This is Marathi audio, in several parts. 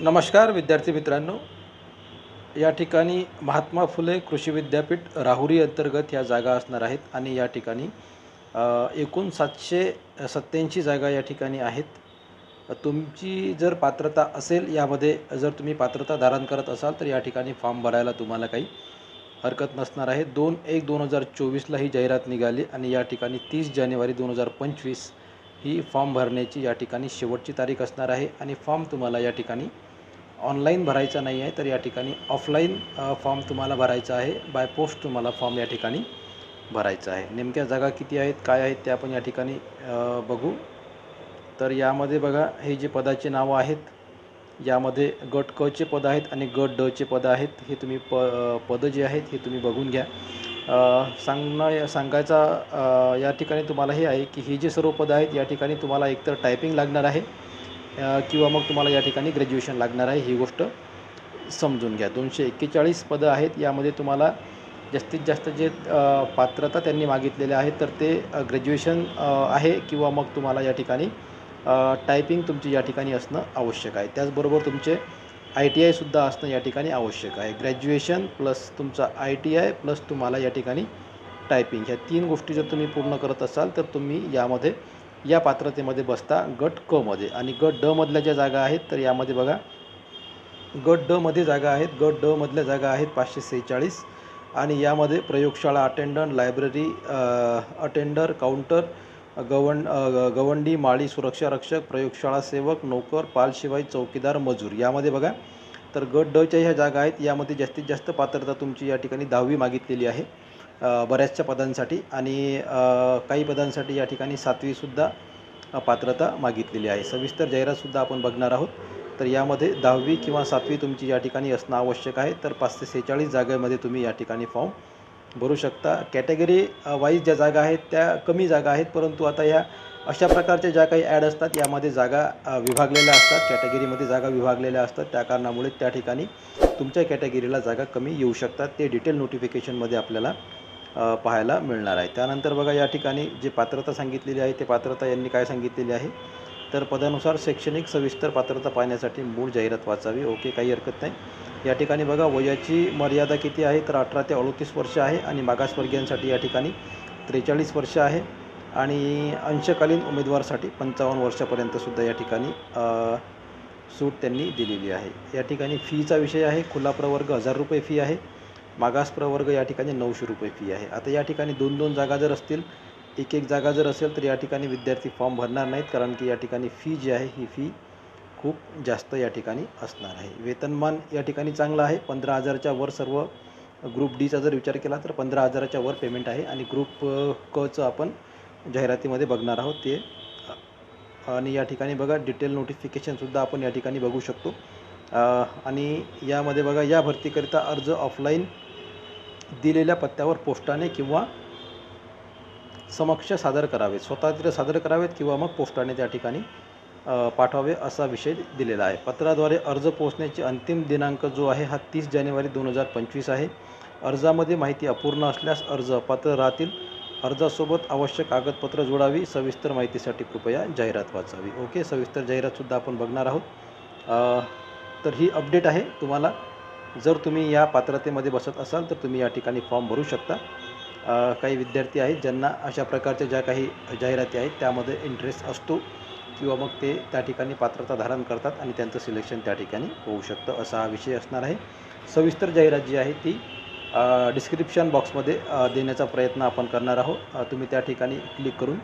नमस्कार विद्यार्थी मित्रांनो. या ठिकाणी महात्मा फुले कृषी विद्यापीठ राहुरी अंतर्गत या जागा असणार आहेत आणि या ठिकाणी एकूण सातशे सत्त्याऐंशी जागा या ठिकाणी आहेत. तुमची जर पात्रता असेल यामध्ये जर तुम्ही पात्रता धारण करत असाल तर या ठिकाणी फॉर्म भरायला तुम्हाला काही हरकत नसणार आहे. दोन एक दोन हजार चोवीसला ही जाहिरात निघाली आणि या ठिकाणी तीस जानेवारी दोन हजार पंचवीस ही फॉर्म भरण्याची या ठिकाणी शेवटची तारीख असणार आहे आणि फॉर्म तुम्हाला या ठिकाणी ऑनलाईन भरायचा नाही आहे तर या ठिकाणी ऑफलाईन फॉर्म तुम्हाला भरायचा आहे. बाय पोस्ट तुम्हाला फॉर्म या ठिकाणी भरायचा आहे. नेमक्या जागा किती आहेत काय आहेत ते आपण या ठिकाणी बघू. तर यामध्ये बघा हे जे पदाचे नावं आहेत यामध्ये गट क चे पद आहेत आणि गट ड चे पद आहेत. हे तुम्ही प पदं जे आहेत हे तुम्ही बघून घ्या. सांगणं सांगायचा या ठिकाणी तुम्हाला हे आहे की हे जे सर्व पदं आहेत या ठिकाणी तुम्हाला एकतर टायपिंग लागणार आहे. किंवा मग तुम्हाला या ठिकाणी ग्रॅज्युएशन लागणार आहे ही गोष्ट समजून घ्या. दोनशे एक्केचाळीस पदं आहेत यामध्ये तुम्हाला जास्तीत जास्त जे पात्रता त्यांनी मागितलेले आहेत तर ते ग्रॅज्युएशन आहे किंवा मग तुम्हाला या ठिकाणी टायपिंग तुमची या ठिकाणी असणं आवश्यक आहे. त्याचबरोबर तुमचे आय टी आयसुद्धा असणं या ठिकाणी आवश्यक आहे. ग्रॅज्युएशन प्लस तुमचा आय टी आय प्लस तुम्हाला या ठिकाणी टायपिंग ह्या तीन गोष्टी जर तुम्ही पूर्ण करत असाल तर तुम्ही यामध्ये या पात्रतेमध्ये बसता गट क मध्ये. आणि गट ड मधल्या ज्या जागा आहेत तर यामध्ये बघा गट ड मध्ये जागा आहेत गट ड मधल्या जागा आहेत पाचशे सेहेचाळीस. आणि यामध्ये प्रयोगशाळा अटेंडंट लायब्ररी अटेंडर काउंटर गवंड गवंडी माळी सुरक्षा रक्षक प्रयोगशाळा सेवक नोकर पालशिवाई चौकीदार मजूर. यामध्ये बघा तर गट डच्या ह्या जागा आहेत. यामध्ये जास्तीत जास्त पात्रता तुमची या ठिकाणी दहावी मागितलेली आहे. बऱ्याचशा पदांसाठी आणि काही पदांसाठी या ठिकाणी सातवीसुद्धा पात्रता मागितलेली आहे. सविस्तर जाहिरातसुद्धा आपण बघणार आहोत. तर यामध्ये दहावी किंवा सातवी तुमची या ठिकाणी असणं आवश्यक आहे तर पाचशे सेहेचाळीस जागेमध्ये तुम्ही या ठिकाणी फॉर्म भरू शकता. कॅटेगरी वाईज ज्या जागा आहेत त्या कमी जागा आहेत परंतु आता या अशा प्रकारच्या ज्या काही ॲड असतात यामध्ये जागा विभागलेल्या असतात. कॅटेगरीमध्ये जागा विभागलेल्या असतात. त्या कारणामुळे त्या ठिकाणी तुमच्या कॅटेगरीला जागा कमी येऊ शकतात. ते डिटेल नोटिफिकेशनमध्ये आपल्याला पाहायला मिळणार आहे. त्यानंतर बघा या ठिकाणी जे पात्रता सांगितलेली आहे ते पात्रता यांनी काय सांगितलेली आहे? तर पदानुसार शैक्षणिक सविस्तर पात्रता पाहण्यासाठी मूळ जाहिरात वाचावी. ओके काही हरकत नाही. या ठिकाणी बघा वयाची मर्यादा किती आहे? तर अठरा ते अडतीस वर्ष आहे आणि मागासवर्गीयांसाठी या ठिकाणी त्रेचाळीस वर्ष आहे आणि अंशकालीन उमेदवारसाठी पंचावन्न वर्षापर्यंतसुद्धा या ठिकाणी सूट त्यांनी दिलेली आहे. या ठिकाणी फीचा विषय आहे. खुला प्रवर्ग हजार रुपये फी आहे. मागास प्रवर्ग या ठिकाणी नऊशे रुपये फी आहे. आता या ठिकाणी दोन दोन जागा जर असतील एक एक जागा जर असेल तर या ठिकाणी विद्यार्थी फॉर्म भरणार नाहीत कारण की या ठिकाणी फी जी आहे ही फी खूप जास्त या ठिकाणी असणार आहे. वेतनमान या ठिकाणी चांगलं आहे. पंधरा हजारच्या वर सर्व ग्रुप डीचा जर विचार केला तर पंधरा हजाराच्या वर पेमेंट आहे आणि ग्रुप कचं आपण जाहिरातीमध्ये बघणार आहोत ते. आणि या ठिकाणी बघा डिटेल नोटिफिकेशनसुद्धा आपण या ठिकाणी बघू शकतो. आणि यामध्ये बघा या भरतीकरिता अर्ज ऑफलाईन दिलेल्या पत्त्यावर पोस्टाने किंवा समक्ष सादर करावेत स्वतः तिथे सादर करावेत किंवा मग पोस्टाने त्या ठिकाणी पाठवावे असा विषय दिलेला आहे. पत्राद्वारे अर्ज पोहोचण्याची अंतिम दिनांक जो आहे हा तीस जानेवारी दोन हजार पंचवीस आहे. अर्जामध्ये माहिती अपूर्ण असल्यास अर्ज पात्र राहतील अर्जासोबत आवश्यक कागदपत्र जोडावी सविस्तर माहितीसाठी कृपया जाहिरात वाचावी. ओके सविस्तर जाहिरातसुद्धा आपण बघणार आहोत. तर ही अपडेट आहे. तुम्हाला जर तुम्ही या पात्रतेमध्ये बसत असाल तर तुम्ही या ठिकाणी फॉर्म भरू शकता. काही विद्यार्थी आहेत ज्यांना अशा प्रकारच्या ज्या काही जाहिराती आहेत त्यामध्ये इंटरेस्ट असतो किंवा मग ते त्या ठिकाणी पात्रता धारण करतात आणि त्यांचं सिलेक्शन त्या ठिकाणी होऊ शकतं असा हा विषय असणार आहे. सविस्तर जाहिरात जी आहे ती डिस्क्रिप्शन बॉक्समध्ये देण्याचा प्रयत्न आपण करणार आहोत. तुम्ही त्या ठिकाणी क्लिक करून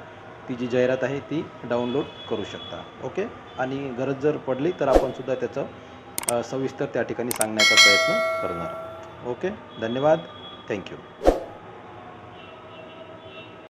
ती जी जाहिरात आहे ती डाउनलोड करू शकता. ओके आणि गरज जर पडली तर आपणसुद्धा त्याचं सविस्तर त्या ठिकाणी सांगण्याचा प्रयत्न करणार. ओके? धन्यवाद. थँक्यू.